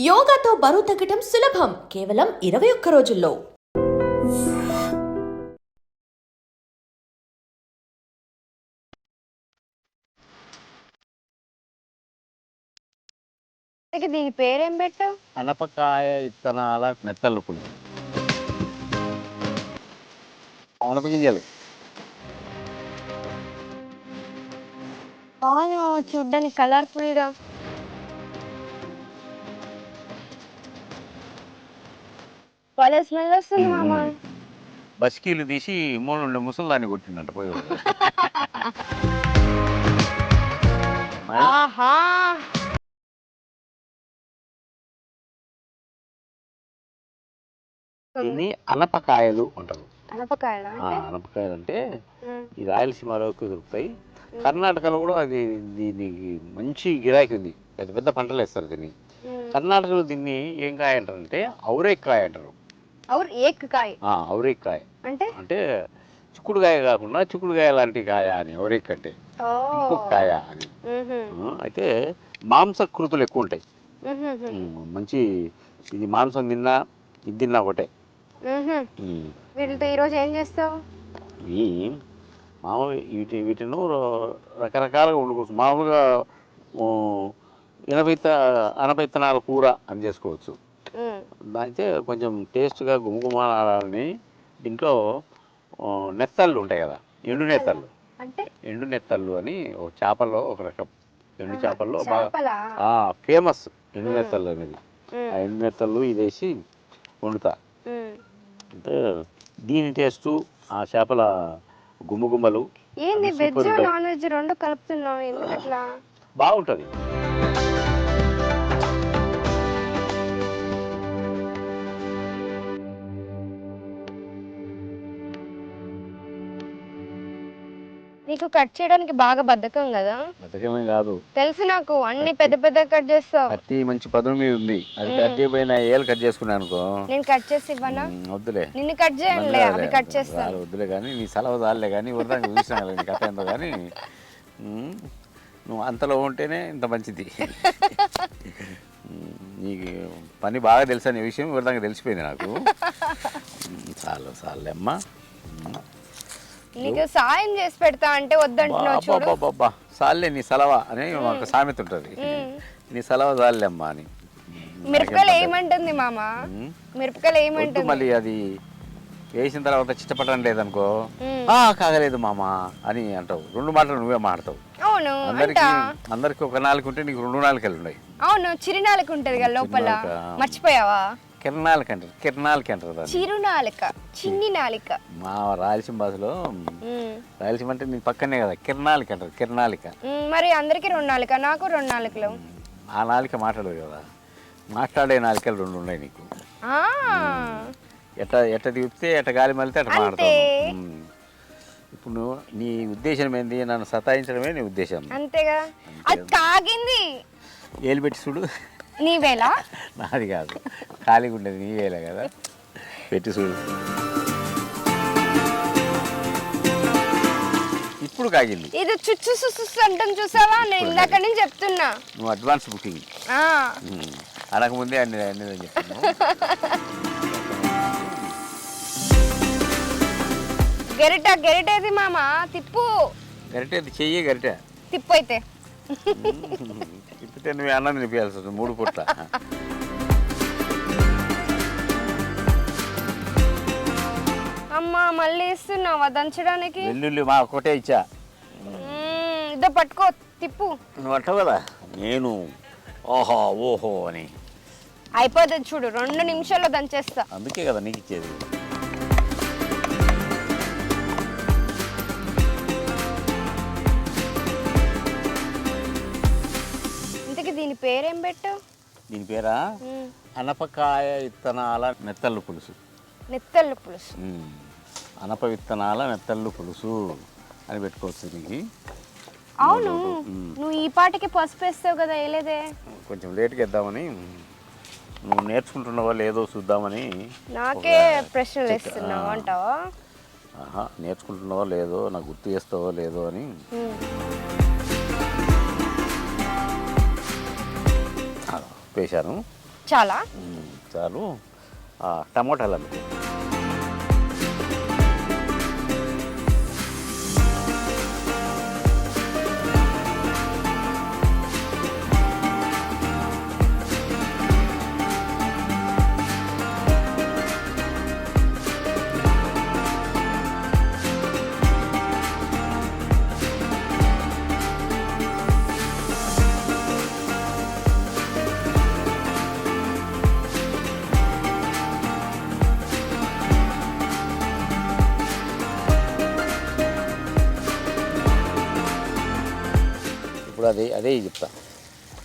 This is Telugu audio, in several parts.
యోగాతో బరువు తగ్గటం సులభం. కేవలం ఇరవై ఒక్క రోజుల్లో. దీని పేరేం పెట్టావు? అనపకాయ విత్తనాల మెత్తలు పులుసు. అనప గింజలు. బాగా చూడ్డానికి కలర్ఫుల్ భలే స్మెల్ వస్తుంది మామ. బస్కీలు తీసి మూడు నుండి ముసలిదాన్ని కొట్టిందంట పోయి ఆహా. దీన్ని అనపకాయలు అంటారు అనపకాయలా ఆ, అంటే? అనపకాయలు అంటే ఉమ్, ఈ రాయలసీమలోకి దొరుకుతాయి. కర్ణాటకలో కూడా అది దీనికి మంచి గిరాకీ ఉంది. పెద్ద పెద్ద పంటలు వేస్తారు దీన్ని. కర్ణాటకలో దీన్ని ఏం కాయ అంటారంటే ఔరేకాయ అంటారు. ఔర్ ఏక్ కాయ. ఔరేకాయ అంటే? అంటే చిక్కుడుకాయ కాకుండా చిక్కుడుకాయ లాంటి కాయ అని ఔరేక్ అంటే. ఇంకొక కాయ అని. అయితే మాంసకృతులు ఎక్కువ ఉంటాయి మంచి ఇది మాంసం తిన్నా ఇది తిన్నా ఒకటే. వీటితో ఈరోజు ఏం చేస్తావు? ఈ మామూలు వీటి వీటిను రకరకాలుగా వండుకోవచ్చు. మామూలుగా ఊ, ఇనపిత్త అనపిత్తనాల కూర అని చేసుకోవచ్చు. దానితే కొంచెం టేస్ట్గా గుమగుమాలని దీంట్లో నెత్తళ్ళు ఉంటాయి కదా ఎండు నెత్తళ్ళు. ఎండు నెత్తళ్ళు అని ఒక చేపల్లో ఒక రకం. ఎండు చేపల్లో బాగా ఫేమస్ ఎండు నెత్తళ్ళు అనేది. ఆ ఎండు నెత్తళ్ళు ఇది వేసి వండుతా. అంటే దీని టేస్టు ఆ చేపల గుమ్మగుమ్మలు ఏంది నీకు కట్ చేయడానికి బాగా బద్ధకం కదా? బతకమే కాదు. తెలుసు నాకు అన్ని పెద్ద పెద్ద కట్ చేస్తావు. కత్తి మంచి పదును మీద ఉంది. అది కత్తి పోయిన ఏళ్ళు కట్ చేసుకున్నాను అనుకో. నేను కట్ చేసి ఇవ్వనా? వద్దులే. నిన్ను కట్ చేయండి అవి కట్ చేస్తాను వద్దులే కానీ నీ సెలవు చాలే కానీ వృధాగా చూసినా నీ కథ ఏందో కానీ. నువ్వు అంతలో ఉంటేనే ఇంత మంచిది. నీకు పని బాగా తెలుసు అనే విషయం వృధాగా తెలిసిపోయింది నాకు. చాలు చాలే అమ్మా. నీకు సాయం చేసి పెడతా అంటే వద్దంటున్నావు చూడు. బాబా సాల్లే నీ సలవా అని ఒక సామెత ఉంటుంది. నీ సలవ చాలే అమ్మా అని. మిరపకాయలు ఏమంటుంది మామ. మిరపకాయలు ఏమంటుంది? మళ్ళీ అది వేసిన తర్వాత చిట్టపట్టం లేదనుకో. ఆ కాగలేదు మామ అని అంటావు. రెండు మాటలు నువ్వే మాడతావు అవును అందరికి ఒక నాలుగు ఉంటే నీకు రెండు నాలుగు ఉన్నాయి. అవును చిరునాలుక ఉంటది కదా లోపల. మర్చిపోయావా? కిరణాలకి అంటారు కిరణాలకి అంటారు దాన్ని. చిరునాలుక చిన్ని నాలిక. మా రాయలసీమ భాషలో. రాయలసీమ అంటే నీ పక్కనే కదా కిరణాలకి. అంటారు కిరణాలిక మరి అందరికి రెండు నాలుక నాకు రెండు నాలుకలు. ఆ నాలిక మాట్లాడదు కదా మాట్లాడే నాలికలు రెండు ఉన్నాయి నీకు. ఆ, ఎట్ట ఎట్ట తిప్పితే ఎట్ట గాలి అట్ట అంతే. మాడతావు ఉమ్. ఇప్పుడు నువ్వు నీ ఉద్దేశం ఏంది నన్ను సతాయించడమే నీ ఉద్దేశం. అంతేగా. అది తాగింది ఏలు పెట్టి చూడు. నీవేలా? నాది కాదు. ఖాళీగా ఉండేది నీవేలే కదా? పెట్టి చూడు. ఇప్పుడు కాగింది. ఇది చుచ్చు సుస్సు అంటాం చూసావా? నేను ఇందాక నుంచి చెప్తున్నా. నువ్వు అడ్వాన్స్ బుకింగ్. అనకముందే అన్ని అన్ని అని చెప్తున్నావు గెరిట గెరిటేది మామ? తిప్పు. గరిటె అది చెయ్యి గరిటె. తిప్పు అయితే తిప్పితే నువ్వు అన్నం తినిపించాల్సి వస్తుంది మూడు పూట్ల. అమ్మా మళ్ళీ ఇస్తున్నావా దంచడానికి? వెల్లుల్లి మా ఒకటే ఇచ్చా. మ్మ్, ఇదో పట్టుకో తిప్పు. నువ్వు అంటావు కదా నేను ఓహో ఓహో అని. అయిపోతుంది చూడు రెండు నిమిషాల్లో దంచేస్తా. అందుకే కదా నీకు ఇచ్చేది. దీని పేరేం పెట్టావు దీని పేరా? అనపకాయ విత్తనాల మెత్తళ్ళు పులుసు. నెత్తళ్ళు పులుసు. అనప విత్తనాల మెత్తళ్ళు పులుసు అని పెట్టుకోవచ్చు దీనికి. అవును. నువ్వు ఈ పాటికి పసుపు వేస్తావు కదా వేయలేదే కొంచెం లేట్గా ఇద్దామని నువ్వు నేర్చుకుంటున్నావో లేదో చూద్దామని నాకే ప్రశ్నలు వేస్తున్నావు అంటావా? ఆహా నేర్చుకుంటున్నావో లేదో నాకు గుర్తు చేస్తావో లేదో అని. వేశాను చాలా. చాలు. టమోటాలు అనుకో ఇప్పుడు అదే అదే చెప్తా.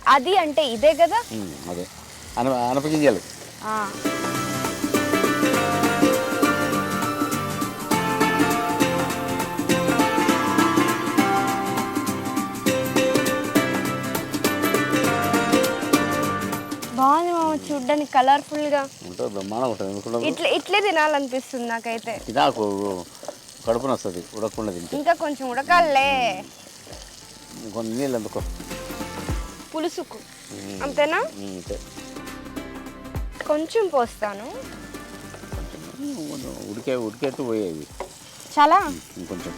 అది అంటే ఇదే కదా? ఉమ్, అదే. అన అనపగింజలు ఆ. బాగుంది మామ చూడ్డానికి కలర్ఫుల్గా ఉంటుంది. బ్రహ్మాండం ఉంటుంది ఎందుకుండదు ఇట్లా ఇట్లే తినాలనిపిస్తుంది నాకైతే. తినాకు కడుపున వస్తుంది ఉడకకుండా తింటే. ఇంకా కొంచెం ఉడకాలే. కొన్ని నీళ్ళు అందుకో. పులుసుకు. అంతేనా? అంతే. కొంచెం పోస్తాను. ఉడికే ఉడికేట్టు పోయేవి చాలా? ఇంకొంచెం.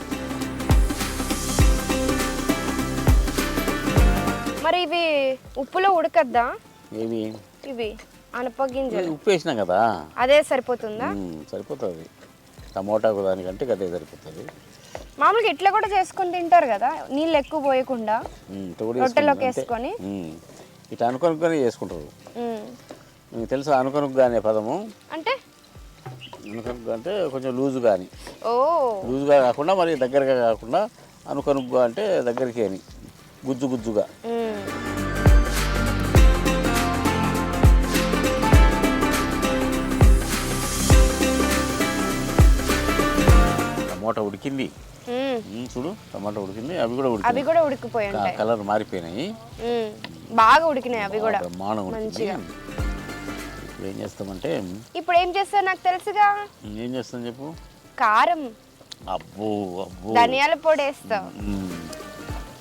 మరి ఇవి ఉప్పులో ఉడకద్దా? ఏవి? ఇవి అనపగింజలు ఉప్పు వేసినాం కదా? అదే సరిపోతుందా? సరిపోతుంది. టమోటాకు దానికంటే అదే సరిపోతుంది. మామూలుగా ఇట్లా కూడా చేసుకొని తింటారు కదా నీళ్ళు ఎక్కువ పోయకుండా రొట్టెలోకి. వేసుకొని? ఇట్లా అనుకొనుకొని చేసుకుంటారు. మీకు తెలుసా అనుకొనుకు అనే పదము అంటే అంటే కొంచెం లూజు కానీ ఓ లూజుగా కాకుండా మరి దగ్గరగా కాకుండా అనుకొనుగ్గా అంటే దగ్గరికి అని గుజ్జు గుజ్జుగా. టమోటా ఉడికింది చూడు టమాటా ఉడికింది అవి కూడా అవి ఉడికింది కూడా ఉడికిపోయి ఉంటాయి. కలర్ మారిపోయినాయి. బాగా ఉడికినాయి అవి కూడా. బ్రహ్మాండం ఉడికింది. మంచిగా. ఇప్పుడు ఏం చేస్తామంటే ఇప్పుడు ఏం చేస్తారు నాకు తెలుసుగా? ఏం చేస్తాం చెప్పు? కారం. అబ్బో అబ్బో. ధనియాల పొడి వేస్తాం.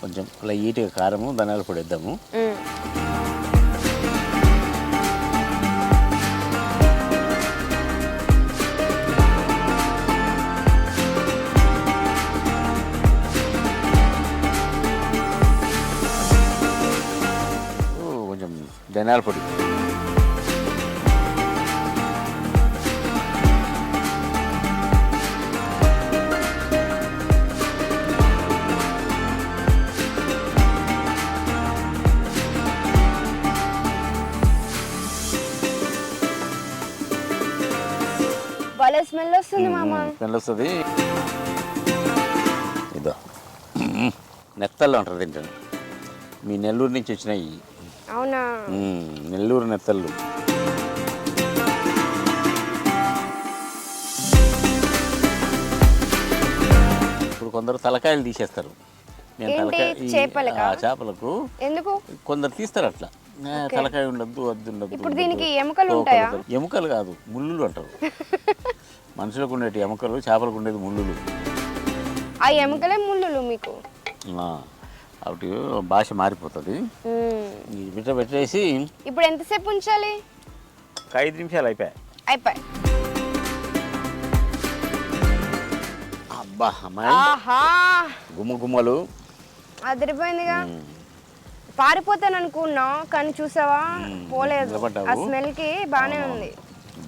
కొంచెం లైట్గా కారము ధనియాల పొడి వేద్దాము. ధనియాల పొడి. భలే స్మెల్ వస్తుంది మామ స్మెల్ వస్తుంది. ఇదో. నెత్తళ్ళు అంటారు తింటాను మీ నెల్లూరు నుంచి వచ్చినాయి అవునా? నెల్లూరు నెత్తళ్ళు. ఇప్పుడు కొందరు తలకాయలు తీసేస్తారు. నేను? తలకాయ చేపలకా? ఆ, చేపలకు. ఎందుకు? కొందరు తీస్తారు అట్లా. తలకాయ ఉండద్దు ఉండద్దు ఇప్పుడు. దీనికి ఎముకలు ఉంటాయా? ఎముకలు కాదు ముళ్ళులు అంటారు. మనుషులకు ఉండేటి ఎముకలు చేపలకు ఉండేది ముళ్ళులు. ఆ ఎముకలే ముళ్ళులు మీకు? భాష మారిపోతుంది. బిడ్డ పెట్టేసి ఇప్పుడు ఎంతసేపు ఉంచాలి? ఒక ఐదు నిమిషాలు అయిపోయాయి. అయిపోయి అబ్బా అమ్మాయి. ఆహా. గుమ్మ గుమ్మలు అదిరిపోయిందిగా పారిపోతాను అనుకున్నా కానీ చూసావా? పోలేదు. నిలబడ్డావు. ఆ స్మెల్కి బానే ఉంది.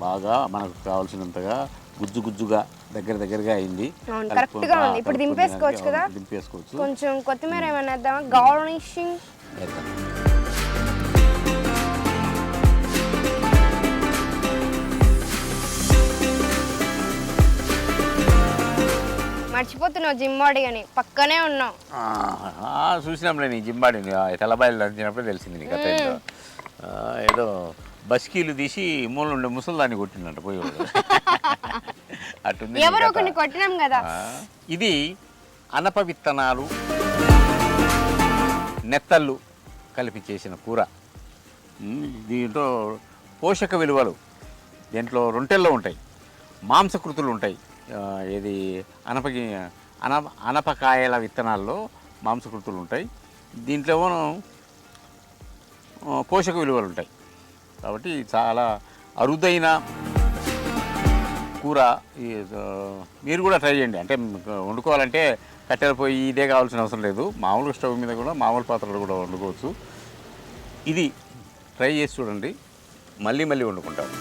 బాగా మనకు కావాల్సినంతగా గుజ్జు గుజ్జుగా దగ్గర దగ్గరగా అయింది. అవును, correct గా ఉంది. ఇప్పుడు దింపేసుకోవచ్చు కదా? దింపేసుకోవచ్చు. కొంచెం కొత్తిమీర ఏమైనా వేద్దామా? గార్నిషింగ్ వేద్దాం. మర్చిపోతున్నావు జిమ్ బాడీ అని. పక్కనే ఉన్నావు. చూసినాంలే నీ జింబాడి తెల్లబాయిలు దంచినప్పుడే తెలిసింది నీకు ఏదో బస్కీలు తీసి మూల నుండి ముసలిదాన్ని కొట్టిందంట పోయి అటుంది నీ ఎవరో. కొన్ని కొట్టినాం కదా. ఇది అనప విత్తనాలు నెత్తళ్ళు కలిపి చేసిన కూర. దీంట్లో పోషక విలువలు. దీంట్లో రొంటెల్లో ఉంటాయి. మాంసకృతులు ఉంటాయి. ఏది అనపకి అన అనపకాయల విత్తనాల్లో మాంసకృతులు ఉంటాయి. దీంట్లో పోషక విలువలు ఉంటాయి. కాబట్టి చాలా అరుదైన కూర ఈ, మీరు కూడా ట్రై చేయండి. అంటే వండుకోవాలంటే కట్టెల పొయ్యి ఇదే కావాల్సిన అవసరం లేదు. మామూలు స్టవ్ మీద కూడా మామూలు పాత్రలు కూడా వండుకోవచ్చు. ఇది ట్రై చేసి చూడండి. మళ్ళీ మళ్ళీ వండుకుంటారు